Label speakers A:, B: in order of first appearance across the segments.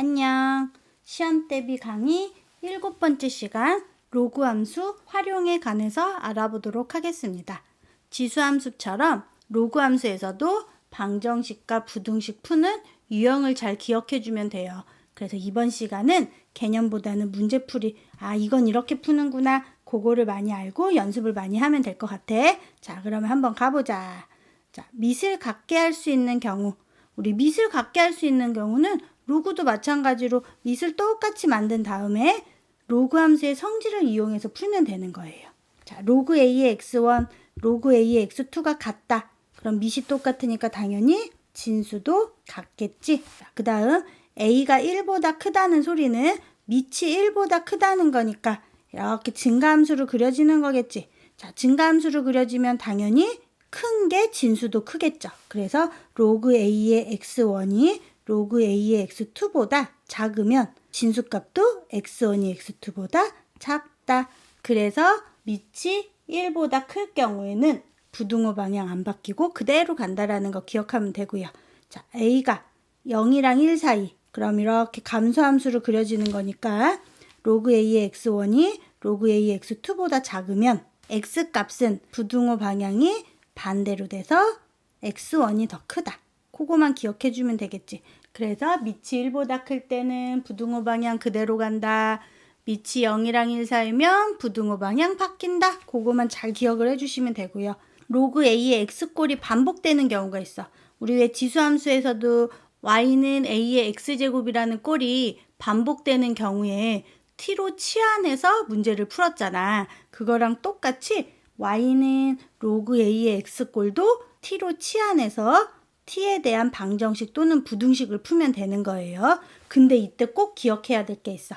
A: 안녕. 시험 대비 강의 일곱 번째 시간 로그 함수 활용에 관해서 알아보도록 하겠습니다. 지수 함수처럼 로그 함수에서도 방정식과 부등식 푸는 유형을 잘 기억해 주면 돼요. 그래서 이번 시간은 개념보다는 문제풀이, 아, 이건 이렇게 푸는구나. 그거를 많이 알고 연습을 많이 하면 될 것 같아. 자, 그러면 한번 가보자. 자, 밑을 갖게 할 수 있는 경우. 우리 밑을 갖게 할 수 있는 경우는 로그도 마찬가지로 밑을 똑같이 만든 다음에 로그 함수의 성질을 이용해서 풀면 되는 거예요. 자, 로그 a의 x1, 로그 a의 x2가 같다. 그럼 밑이 똑같으니까 당연히 진수도 같겠지. 그 다음 a가 1보다 크다는 소리는 밑이 1보다 크다는 거니까 이렇게 증가함수로 그려지는 거겠지. 자, 증가함수로 그려지면 당연히 큰 게 진수도 크겠죠. 그래서 로그 a의 x1이 로그 a의 x2보다 작으면 진수값도 x1이 x2보다 작다. 그래서 밑이 1보다 클 경우에는 부등호 방향 안 바뀌고 그대로 간다라는 거 기억하면 되고요. 자, a가 0이랑 1 사이. 그럼 이렇게 감소함수로 그려지는 거니까 로그 a의 x1이 로그 a의 x2보다 작으면 x 값은 부등호 방향이 반대로 돼서 x1이 더 크다. 그거만 기억해 주면 되겠지. 그래서 밑이 1보다 클 때는 부등호 방향 그대로 간다. 밑이 0이랑 1 사이면 부등호 방향 바뀐다. 그거만 잘 기억을 해주시면 되고요. 로그 a의 x꼴이 반복되는 경우가 있어. 우리 왜 지수함수에서도 y는 a의 x제곱이라는 꼴이 반복되는 경우에 t로 치환해서 문제를 풀었잖아. 그거랑 똑같이 y는 로그 a의 x꼴도 t로 치환해서 t에 대한 방정식 또는 부등식을 풀면 되는 거예요. 근데 이때 꼭 기억해야 될 게 있어.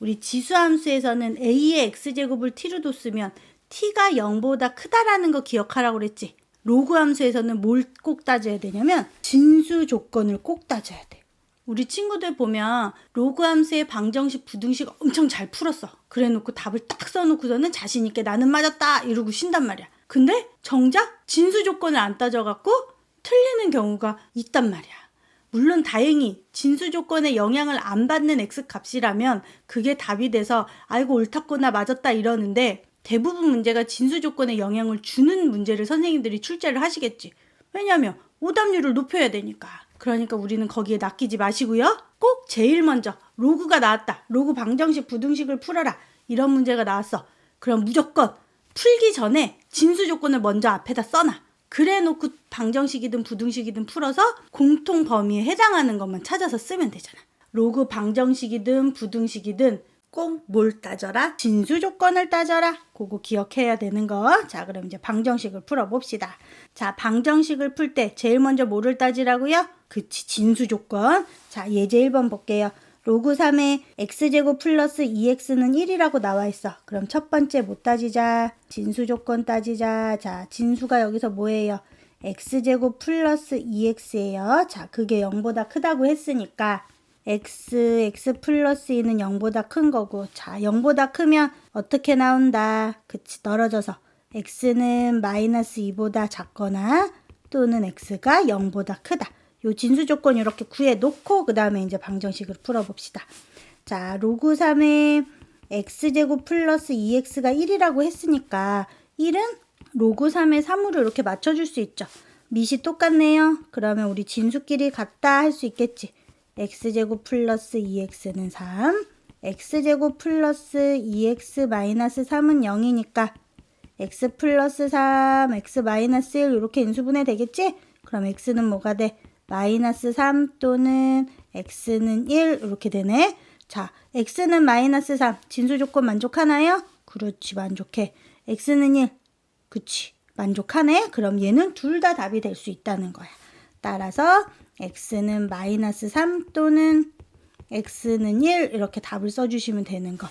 A: 우리 지수함수에서는 a의 x제곱을 t로 뒀으면 t가 0보다 크다라는 거 기억하라고 그랬지. 로그 함수에서는 뭘 꼭 따져야 되냐면 진수 조건을 꼭 따져야 돼. 우리 친구들 보면 로그 함수의 방정식 부등식 엄청 잘 풀었어. 그래 놓고 답을 딱 써놓고서는 자신 있게 나는 맞았다 이러고 쉰단 말이야. 근데 정작 진수 조건을 안 따져갖고 틀리는 경우가 있단 말이야. 물론 다행히 진수 조건에 영향을 안 받는 x 값이라면 그게 답이 돼서 아이고 옳았구나 맞았다 이러는데 대부분 문제가 진수 조건에 영향을 주는 문제를 선생님들이 출제를 하시겠지. 왜냐하면 오답률을 높여야 되니까. 그러니까 우리는 거기에 낚이지 마시고요. 꼭 제일 먼저 로그가 나왔다. 로그 방정식 부등식을 풀어라. 이런 문제가 나왔어. 그럼 무조건 풀기 전에 진수 조건을 먼저 앞에다 써놔. 그래 놓고 방정식이든 부등식이든 풀어서 공통 범위에 해당하는 것만 찾아서 쓰면 되잖아. 로그 방정식이든 부등식이든 꼭 뭘 따져라? 진수 조건을 따져라. 그거 기억해야 되는 거. 자, 그럼 이제 방정식을 풀어 봅시다. 자, 방정식을 풀 때 제일 먼저 뭐를 따지라고요? 그치, 진수 조건. 자, 예제 1번 볼게요. 로그 3의 x제곱 플러스 2x는 1이라고 나와 있어. 그럼 첫 번째 못 따지자. 진수 조건 따지자. 자, 진수가 여기서 뭐예요? x제곱 플러스 2x예요. 자, 그게 0보다 크다고 했으니까 x, x 플러스 2는 0보다 큰 거고 자 0보다 크면 어떻게 나온다 그치 떨어져서 x는 마이너스 2보다 작거나 또는 x가 0보다 크다 요 진수 조건 이렇게 구해 놓고 그 다음에 이제 방정식을 풀어봅시다 자 로그 3의 x제곱 플러스 2x가 1이라고 했으니까 1은 로그 3의 3으로 이렇게 맞춰줄 수 있죠 밑이 똑같네요 그러면 우리 진수끼리 같다 할 수 있겠지 x제곱 플러스 2x는 3, x제곱 플러스 2x 마이너스 3은 0이니까 x 플러스 3, x 마이너스 1 이렇게 인수분해 되겠지? 그럼 x는 뭐가 돼? 마이너스 3 또는 x는 1 이렇게 되네. 자, x는 마이너스 3 진수 조건 만족하나요? 그렇지 만족해. x는 1 그치 만족하네. 그럼 얘는 둘 다 답이 될 수 있다는 거야. 따라서 x는 마이너스 3 또는 x는 1 이렇게 답을 써주시면 되는 거.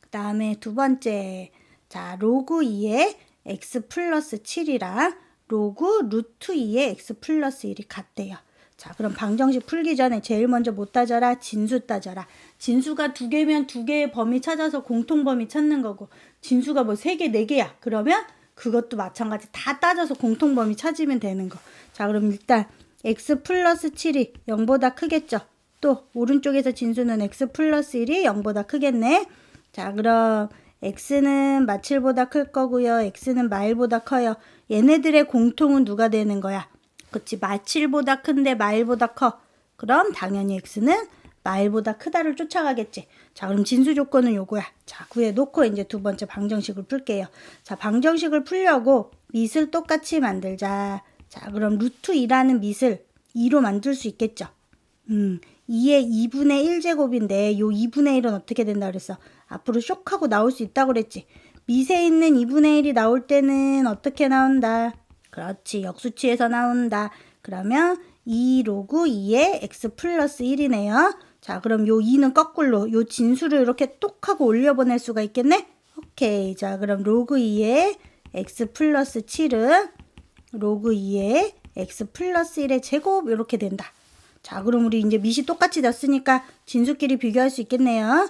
A: 그 다음에 두 번째 자 로그 2의 x 플러스 7이랑 로그 루트 2의 x 플러스 1이 같대요. 자 그럼 방정식 풀기 전에 제일 먼저 못 따져라 진수 따져라. 진수가 두 개면 두 개의 범위 찾아서 공통 범위 찾는 거고 진수가 뭐 세 개, 네 개야. 그러면 그것도 마찬가지 다 따져서 공통 범위 찾으면 되는 거. 자 그럼 일단 x 플러스 7이 0보다 크겠죠? 또 오른쪽에서 진수는 x 플러스 1이 0보다 크겠네. 자, 그럼 x는 마칠보다 클 거고요. x는 마일보다 커요. 얘네들의 공통은 누가 되는 거야? 그치, 마칠보다 큰데 마일보다 커. 그럼 당연히 x는 마일보다 크다를 쫓아가겠지. 자, 그럼 진수 조건은 요거야. 자, 구해 놓고 이제 두 번째 방정식을 풀게요. 자, 방정식을 풀려고 밑을 똑같이 만들자. 자, 그럼 루트 2라는 밑을 2로 만들 수 있겠죠. 음, 2의 2분의 1제곱인데 요 2분의 1은 어떻게 된다 그랬어? 앞으로 쇼크하고 나올 수 있다고 그랬지. 밑에 있는 2분의 1이 나올 때는 어떻게 나온다? 그렇지. 역수치에서 나온다. 그러면 2 로그 2의 x 플러스 1이네요. 자, 그럼 요 2는 거꾸로 요 진수를 이렇게 똑 하고 올려보낼 수가 있겠네? 오케이. 자, 그럼 로그 2의 x 플러스 7은 로그 2의 x 플러스 1의 제곱 이렇게 된다. 자, 그럼 우리 이제 밑이 똑같이 됐으니까 진수끼리 비교할 수 있겠네요.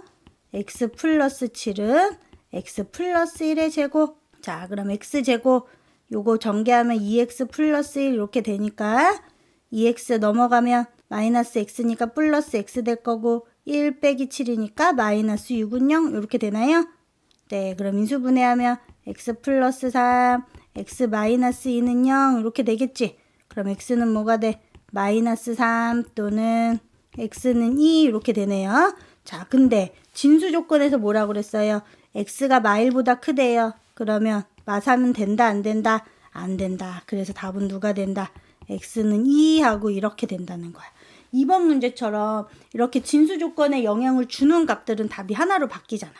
A: x 플러스 7은 x 플러스 1의 제곱. 자, 그럼 x 제곱 요거 전개하면 2x 플러스 1 이렇게 되니까 2x 넘어가면 마이너스 x니까 플러스 x 될 거고 1 빼기 7이니까 마이너스 6은 0 이렇게 되나요? 네, 그럼 인수분해하면 x 플러스 3, x 마이너스 2는 0 이렇게 되겠지? 그럼 x는 뭐가 돼? 마이너스 3 또는 x는 2 이렇게 되네요. 자, 근데 진수 조건에서 뭐라고 그랬어요? x가 마일보다 크대요. 그러면 마사면 된다 안 된다? 안 된다. 그래서 답은 누가 된다? x는 2 하고 이렇게 된다는 거야. 이번 문제처럼 이렇게 진수 조건에 영향을 주는 값들은 답이 하나로 바뀌잖아.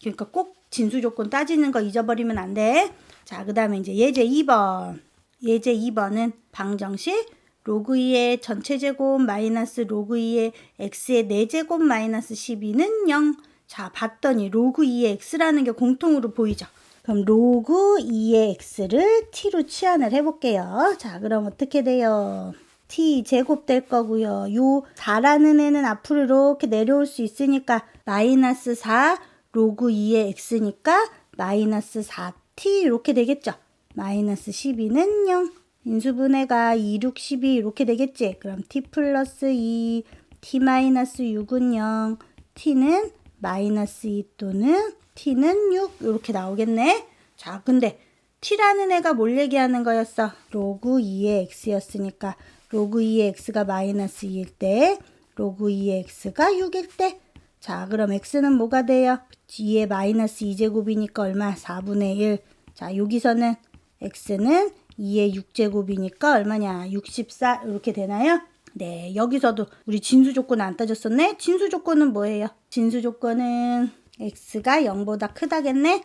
A: 그러니까 꼭 진수 조건 따지는 거 잊어버리면 안 돼. 자, 그 다음에 이제 예제 2번. 예제 2번은 방정식 로그 2의 전체 제곱 마이너스 로그 2의 x의 4제곱 마이너스 12는 0. 자, 봤더니 로그 2의 x라는 게 공통으로 보이죠. 그럼 로그 2의 x를 t로 치환을 해볼게요. 자, 그럼 어떻게 돼요? t 제곱 될 거고요. 요 4라는 애는 앞으로 이렇게 내려올 수 있으니까 마이너스 4 로그 2의 x니까 마이너스 4t 이렇게 되겠죠. 마이너스 12는 0. 인수분해가 2, 6, 12 이렇게 되겠지. 그럼 t 플러스 2, t 마이너스 6은 0, t는 마이너스 2 또는 t는 6 이렇게 나오겠네. 자, 근데 t라는 애가 뭘 얘기하는 거였어? 로그 2의 x였으니까 로그 2의 x가 마이너스 2일 때 로그 2의 x가 6일 때 자, 그럼 x는 뭐가 돼요? 2의 마이너스 2제곱이니까 얼마? 4분의 1. 자, 여기서는 x는 2의 6제곱이니까 얼마냐? 64 이렇게 되나요? 네, 여기서도 우리 진수 조건 안 따졌었네? 진수 조건은 뭐예요? 진수 조건은 x가 0보다 크다겠네?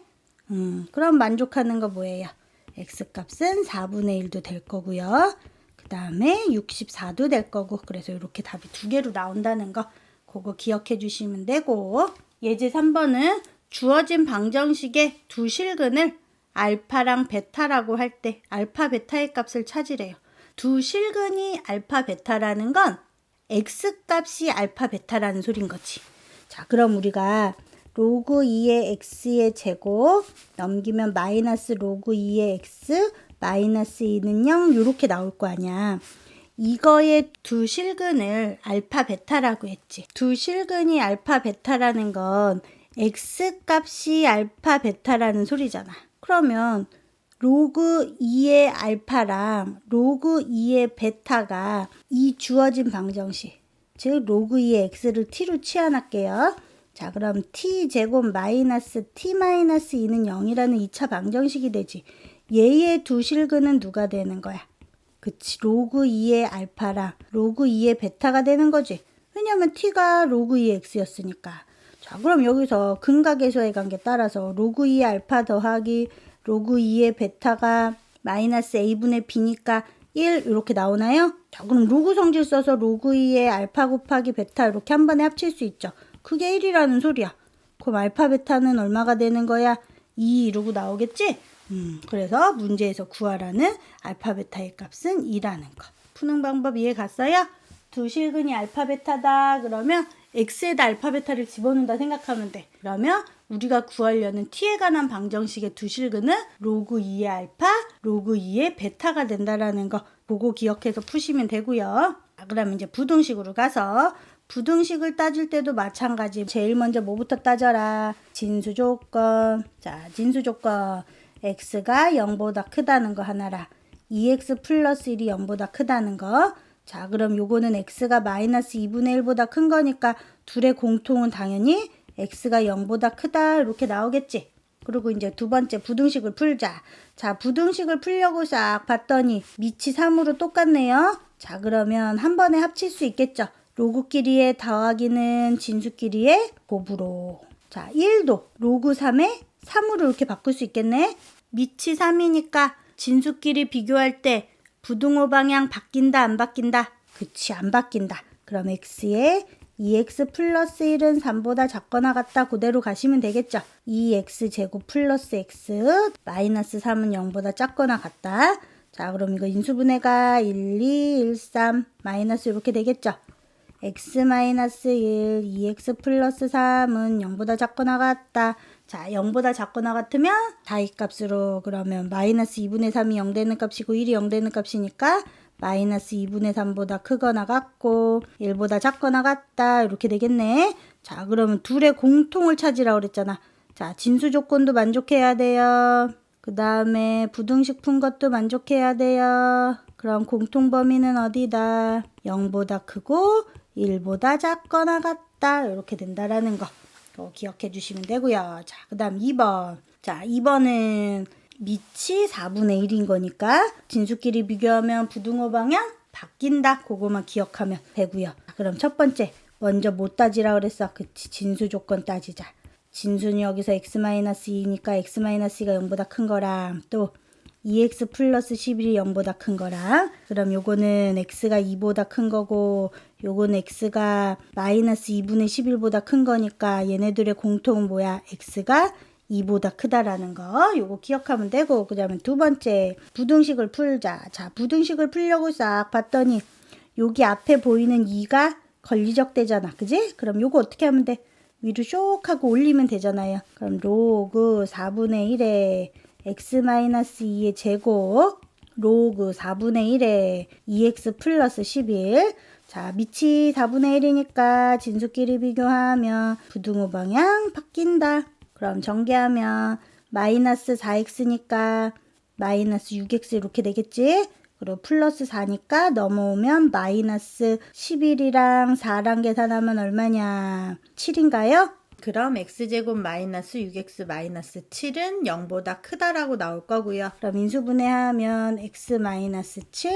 A: 음, 그럼 만족하는 거 뭐예요? x 값은 4분의 1도 될 거고요. 그 다음에 64도 될 거고 그래서 이렇게 답이 두 개로 나온다는 거 그거 기억해 주시면 되고 예제 3번은 주어진 방정식의 두 실근을 알파랑 베타라고 할 때 알파 베타의 값을 찾으래요. 두 실근이 알파 베타라는 건 x 값이 알파 베타라는 소린 거지. 자, 그럼 우리가 로그 2의 x의 제곱 넘기면 마이너스 로그 2의 x 마이너스 2는 0 이렇게 나올 거 아니야. 이거의 두 실근을 알파 베타라고 했지. 두 실근이 알파 베타라는 건 x 값이 알파 베타라는 소리잖아. 그러면 로그 2의 알파랑 로그 2의 베타가 이 주어진 방정식 즉 로그 2의 x를 t로 치환할게요. 자 그럼 t 제곱 마이너스 t 마이너스 2는 0이라는 2차 방정식이 되지. 얘의 두 실근은 누가 되는 거야? 그치 로그 2의 알파랑 로그 2의 베타가 되는 거지. 왜냐면 t가 로그 2의 x였으니까. 자 그럼 여기서 근각에서의 관계 따라서 로그 2의 알파 더하기 로그 2의 베타가 마이너스 a분의 b니까 1 이렇게 나오나요? 자 그럼 로그 성질 써서 로그 2의 알파 곱하기 베타 이렇게 한 번에 합칠 수 있죠. 그게 1이라는 소리야. 그럼 알파 베타는 얼마가 되는 거야? 2 이러고 나오겠지? 음, 그래서 문제에서 구하라는 알파 베타의 값은 2라는 거. 푸는 방법 이해 갔어요? 두 실근이 알파 베타다 그러면 x에다 알파 베타를 집어넣는다 생각하면 돼. 그러면 우리가 구하려는 t에 관한 방정식의 두 실근은 로그 2의 알파, 로그 2의 베타가 된다라는 거 보고 기억해서 푸시면 되고요. 자, 그럼 이제 부등식으로 가서 부등식을 따질 때도 마찬가지. 제일 먼저 뭐부터 따져라? 진수 조건. 자, 진수 조건. x가 0보다 크다는 거 하나라. 2x 플러스 1이 0보다 크다는 거. 자, 그럼 요거는 x가 마이너스 2분의 1보다 큰 거니까 둘의 공통은 당연히 x가 0보다 크다 이렇게 나오겠지. 그리고 이제 두 번째 부등식을 풀자. 자, 부등식을 풀려고 싹 봤더니 밑이 3으로 똑같네요. 자, 그러면 한 번에 합칠 수 있겠죠. 로그끼리의 더하기는 진수끼리의 곱으로. 자, 1도 로그 3에 3으로 이렇게 바꿀 수 있겠네. 밑이 3이니까 진수끼리 비교할 때 부등호 방향 바뀐다 안 바뀐다? 그치 안 바뀐다. 그럼 x에 2x 플러스 1은 3보다 작거나 같다 그대로 가시면 되겠죠. 2x 제곱 플러스 x 마이너스 3은 0보다 작거나 같다. 자 그럼 이거 인수분해가 1, 2, 1, 3 마이너스 이렇게 되겠죠. X 마이너스 1, 2x 플러스 3은 0보다 작거나 같다. 자, 0보다 작거나 같으면 다이 값으로 그러면 마이너스 2분의 3이 0 되는 값이고 1이 0 되는 값이니까 마이너스 2분의 3보다 크거나 같고 1보다 작거나 같다. 이렇게 되겠네. 자, 그러면 둘의 공통을 찾으라고 그랬잖아. 자, 진수 조건도 만족해야 돼요. 그 다음에 부등식 푼 것도 만족해야 돼요. 그럼 공통 범위는 어디다? 0보다 크고 1보다 작거나 같다. 이렇게 된다라는 거. 기억해 주시면 되고요. 자, 그 다음 2번. 자, 2번은 밑이 4분의 1인 거니까 진수끼리 비교하면 부등호 방향 바뀐다. 그거만 기억하면 되고요. 자, 그럼 첫 번째. 먼저 못 따지라 그랬어. 그치. 진수 조건 따지자. 진수는 여기서 x-2니까 x-2가 0보다 큰 거랑 또 2x 플러스 11이 0보다 큰 거랑 그럼 요거는 x가 2보다 큰 거고 요거는 x가 마이너스 2분의 11보다 큰 거니까 얘네들의 공통은 뭐야? x가 2보다 크다라는 거. 요거 기억하면 되고 그 다음에 두 번째 부등식을 풀자. 자 부등식을 풀려고 싹 봤더니 여기 앞에 보이는 2가 걸리적 되잖아. 그지? 그럼 요거 어떻게 하면 돼? 위로 쇽 하고 올리면 되잖아요. 그럼 로그 4분의 1에 x-2의 제곱 로그 4분의 1에 2x 플러스 11 자, 밑이 4분의 1이니까 진수끼리 비교하면 부등호 방향 바뀐다. 그럼 전개하면 마이너스 4x니까 마이너스 6x 이렇게 되겠지? 그리고 플러스 4니까 넘어오면 마이너스 11이랑 4랑 계산하면 얼마냐? 7인가요? 그럼 x제곱 마이너스 6x 마이너스 7은 0보다 크다라고 나올 거고요. 그럼 인수분해하면 x 마이너스 7,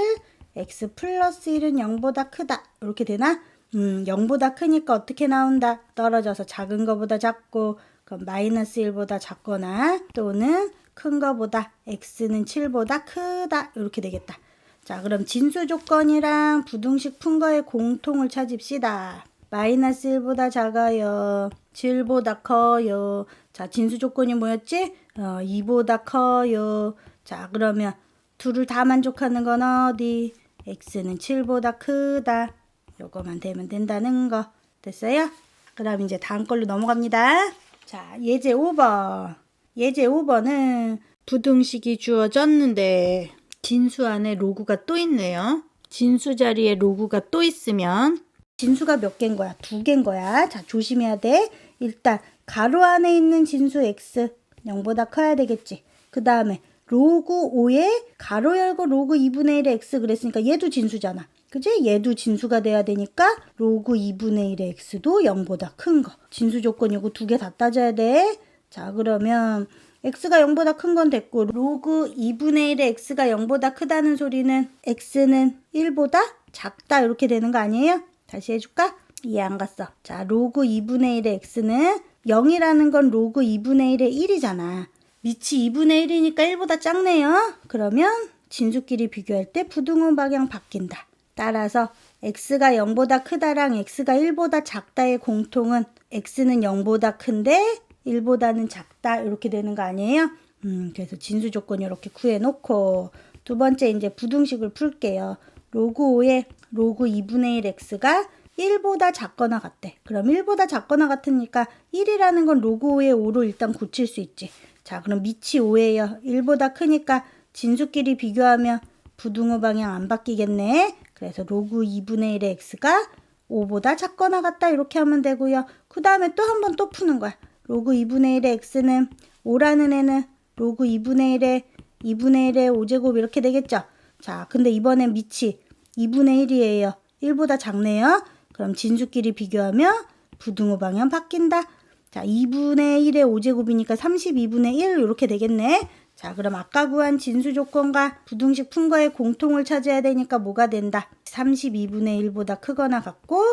A: x 플러스 1은 0보다 크다. 이렇게 되나? 음, 0보다 크니까 어떻게 나온다? 떨어져서 작은 거보다 작고 그럼 마이너스 1보다 작거나 또는 큰 거보다 x는 7보다 크다. 이렇게 되겠다. 자, 그럼 진수 조건이랑 부등식 푼 거의 공통을 찾읍시다. 마이너스 1보다 작아요. 7보다 커요. 자, 진수 조건이 뭐였지? 어, 2보다 커요. 자, 그러면 둘을 다 만족하는 건 어디? x는 7보다 크다. 요거만 되면 된다는 거. 됐어요? 그럼 이제 다음 걸로 넘어갑니다. 자, 예제 5번. 예제 5번은 부등식이 주어졌는데 진수 안에 로그가 또 있네요. 진수 자리에 로그가 또 있으면 진수가 몇 개인 거야? 두 개인 거야. 자, 조심해야 돼. 일단 가로 안에 있는 진수 x 0보다 커야 되겠지. 그 다음에 로그 5에 가로 열고 로그 2분의 1의 x 그랬으니까 얘도 진수잖아. 그지? 얘도 진수가 돼야 되니까 로그 2분의 1의 x도 0보다 큰 거. 진수 조건 이거 두개 다 따져야 돼. 자, 그러면 x가 0보다 큰 건 됐고 로그 2분의 1의 x가 0보다 크다는 소리는 x는 1보다 작다 이렇게 되는 거 아니에요? 다시 해줄까? 이해 안 갔어. 자, 로그 2분의 1의 x는 0이라는 건 로그 2분의 1의 1이잖아. 밑이 2분의 1이니까 1보다 작네요. 그러면 진수끼리 비교할 때 부등호 방향 바뀐다. 따라서 x가 0보다 크다랑 x가 1보다 작다의 공통은 x는 0보다 큰데 1보다는 작다 이렇게 되는 거 아니에요? 음, 그래서 진수 조건 이렇게 구해 놓고 두 번째 이제 부등식을 풀게요. 로그 5에 로그 2분의 1 x가 1보다 작거나 같대. 그럼 1보다 작거나 같으니까 1이라는 건 로그 5의 5로 일단 고칠 수 있지. 자, 그럼 밑이 5예요. 1보다 크니까 진수끼리 비교하면 부등호 방향 안 바뀌겠네. 그래서 로그 2분의 1의 x가 5보다 작거나 같다 이렇게 하면 되고요. 그 다음에 또 한 번 또 푸는 거야. 로그 2분의 1의 x는 5라는 애는 로그 2분의 1의 2분의 1의 5제곱 이렇게 되겠죠. 자, 근데 이번엔 밑이 2분의 1이에요. 1보다 작네요. 그럼 진수끼리 비교하면 부등호 방향 바뀐다. 자, 2분의 1의 5제곱이니까 32분의 1 이렇게 되겠네. 자, 그럼 아까 구한 진수 조건과 부등식 푼 거의 공통을 찾아야 되니까 뭐가 된다? 32분의 1보다 크거나 같고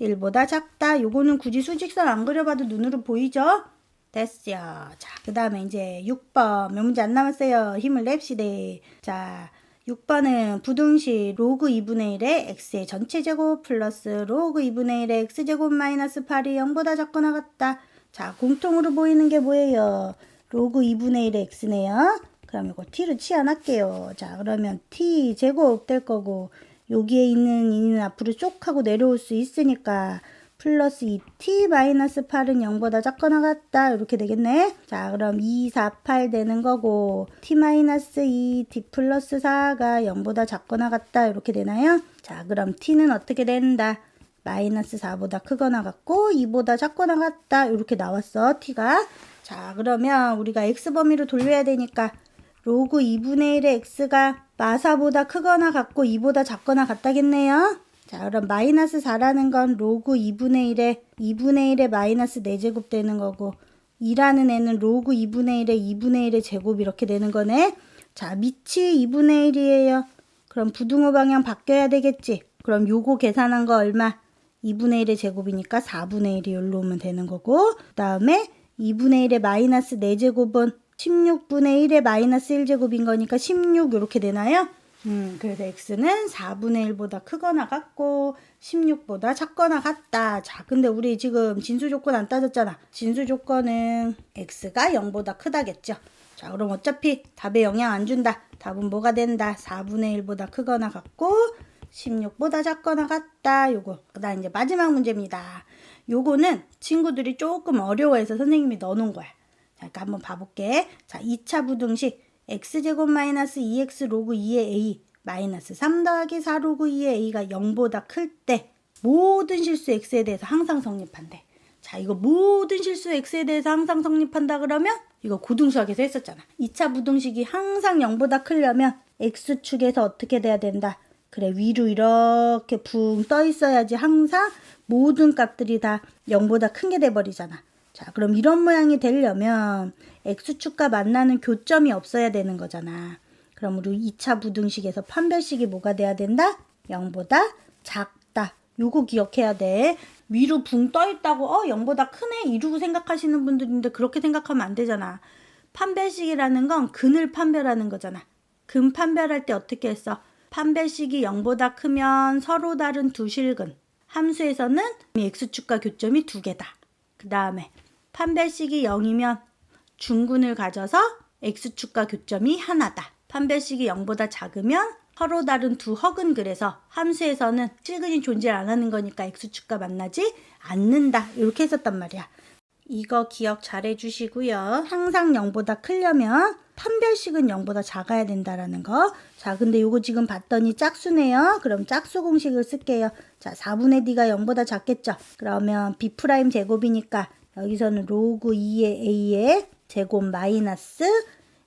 A: 1보다 작다. 요거는 굳이 수직선 안 그려봐도 눈으로 보이죠? 됐어요. 자, 그 다음에 이제 6번. 몇 문제 안 남았어요. 힘을 냅시다. 자, 6번은 부등식 로그 2분의 1의 x의 전체 제곱 플러스 로그 2분의 1의 x제곱 마이너스 8이 0보다 작거나 같다. 자, 공통으로 보이는 게 뭐예요? 로그 2분의 1의 x네요. 그럼 이거 t를 치환할게요. 자, 그러면 t 제곱 될 거고 여기에 있는 이는 앞으로 쪽 하고 내려올 수 있으니까 플러스 2t 마이너스 8은 0보다 작거나 같다. 이렇게 되겠네. 자, 그럼 2, 4, 8 되는 거고 t 마이너스 2, t 플러스 4가 0보다 작거나 같다. 이렇게 되나요? 자, 그럼 t는 어떻게 된다? 마이너스 4보다 크거나 같고 2보다 작거나 같다. 이렇게 나왔어. t가. 자, 그러면 우리가 x 범위로 돌려야 되니까 로그 2분의 1의 x가 마사보다 크거나 같고 2보다 작거나 같다겠네요. 자, 그럼 마이너스 4라는 건 로그 2분의 1에 2분의 1에 마이너스 4제곱 되는 거고 2라는 애는 로그 2분의 1에 2분의 1의 제곱 이렇게 되는 거네. 자, 밑이 2분의 1이에요. 그럼 부등호 방향 바뀌어야 되겠지. 그럼 요거 계산한 거 얼마? 2분의 1의 제곱이니까 4분의 1이 여기로 오면 되는 거고 그 다음에 2분의 1의 마이너스 4제곱은 16분의 1의 마이너스 1제곱인 거니까 16 이렇게 되나요? 음, 그래서 x는 4분의 1보다 크거나 같고 16보다 작거나 같다. 자, 근데 우리 지금 진수 조건 안 따졌잖아. 진수 조건은 x가 0보다 크다겠죠. 자, 그럼 어차피 답에 영향 안 준다. 답은 뭐가 된다? 4분의 1보다 크거나 같고 16보다 작거나 같다. 요거. 그다음 이제 마지막 문제입니다. 요거는 친구들이 조금 어려워해서 선생님이 넣어놓은 거야. 자, 그러니까 한번 봐볼게. 자, 2차 부등식 x제곱 마이너스 2x 로그 2의 a 마이너스 3 더하기 4 로그 2의 a가 0보다 클 때 모든 실수 x에 대해서 항상 성립한대. 자, 이거 모든 실수 x에 대해서 항상 성립한다 그러면 이거 고등수학에서 했었잖아. 2차 부등식이 항상 0보다 크려면 x축에서 어떻게 돼야 된다? 그래, 위로 이렇게 붕 떠 있어야지 항상 모든 값들이 다 0보다 큰 게 돼버리잖아. 자, 그럼 이런 모양이 되려면 x축과 만나는 교점이 없어야 되는 거잖아. 그럼 우리 2차 부등식에서 판별식이 뭐가 돼야 된다? 0보다 작다. 요거 기억해야 돼. 위로 붕 떠 있다고 어 0보다 크네 이러고 생각하시는 분들인데 그렇게 생각하면 안 되잖아. 판별식이라는 건 근을 판별하는 거잖아. 근 판별할 때 어떻게 했어? 판별식이 0보다 크면 서로 다른 두 실근. 함수에서는 x축과 교점이 두 개다. 그 다음에 판별식이 0이면 중근을 가져서 x축과 교점이 하나다. 판별식이 0보다 작으면 서로 다른 두 허근 그래서 함수에서는 실근이 존재 안 하는 거니까 x축과 만나지 않는다. 이렇게 했었단 말이야. 이거 기억 잘 해주시고요. 항상 0보다 크려면 판별식은 0보다 작아야 된다라는 거. 자, 근데 요거 지금 봤더니 짝수네요. 그럼 짝수 공식을 쓸게요. 자, 4분의 d가 0보다 작겠죠. 그러면 b 프라임 제곱이니까 여기서는 로그 2의 a의 제곱 마이너스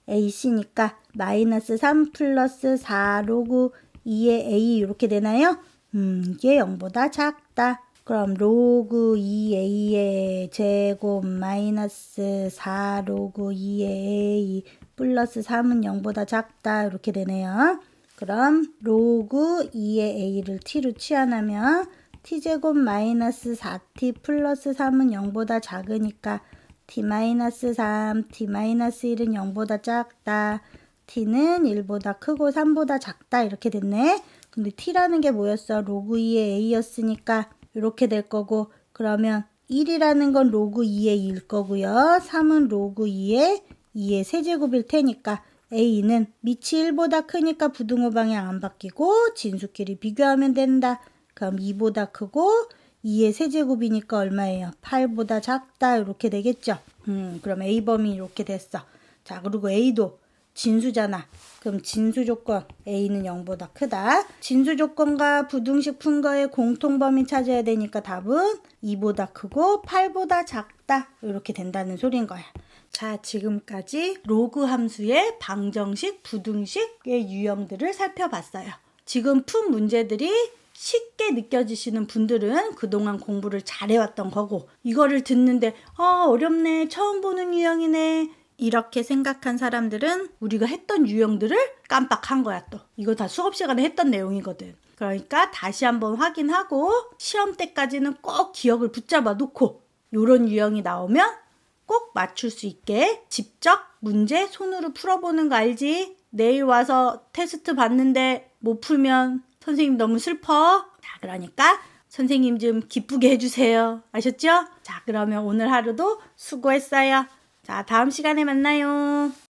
A: ac니까 마이너스 3 플러스 4 로그 2의 a 이렇게 되나요? 음, 이게 0보다 작다. 그럼 로그 2a의 제곱 마이너스 4 로그 2의 a 플러스 3은 0보다 작다. 이렇게 되네요. 그럼 로그 2의 a를 t로 치환하면 t제곱 마이너스 4t 플러스 3은 0보다 작으니까 t 마이너스 3, t 마이너스 1은 0보다 작다. t는 1보다 크고 3보다 작다. 이렇게 됐네. 근데 t라는 게 뭐였어? 로그 2의 a였으니까 이렇게 될 거고 그러면 1이라는 건 로그 2의 2일 거고요. 3은 로그 2의 2의 세제곱일 테니까 a는 밑이 1보다 크니까 부등호 방향 안 바뀌고 진수끼리 비교하면 된다. 그럼 2보다 크고 2의 세제곱이니까 얼마예요? 8보다 작다 이렇게 되겠죠. 음, 그럼 A 범위 이렇게 됐어. 자, 그리고 A도 진수잖아. 그럼 진수 조건 A는 0보다 크다. 진수 조건과 부등식 푼 거의 공통 범위 찾아야 되니까 답은 2보다 크고 8보다 작다. 이렇게 된다는 소린 거야. 자, 지금까지 로그 함수의 방정식, 부등식의 유형들을 살펴봤어요. 지금 푼 문제들이 쉽게 느껴지시는 분들은 그동안 공부를 잘해왔던 거고, 이거를 듣는데, 아, 어렵네. 처음 보는 유형이네. 이렇게 생각한 사람들은 우리가 했던 유형들을 깜빡한 거야, 또. 이거 다 수업 시간에 했던 내용이거든. 그러니까 다시 한번 확인하고, 시험 때까지는 꼭 기억을 붙잡아 놓고, 요런 유형이 나오면 꼭 맞출 수 있게 직접 문제 손으로 풀어보는 거 알지? 내일 와서 테스트 봤는데 못 풀면 선생님 너무 슬퍼. 자, 그러니까 선생님 좀 기쁘게 해주세요. 아셨죠? 자, 그러면 오늘 하루도 수고했어요. 자, 다음 시간에 만나요.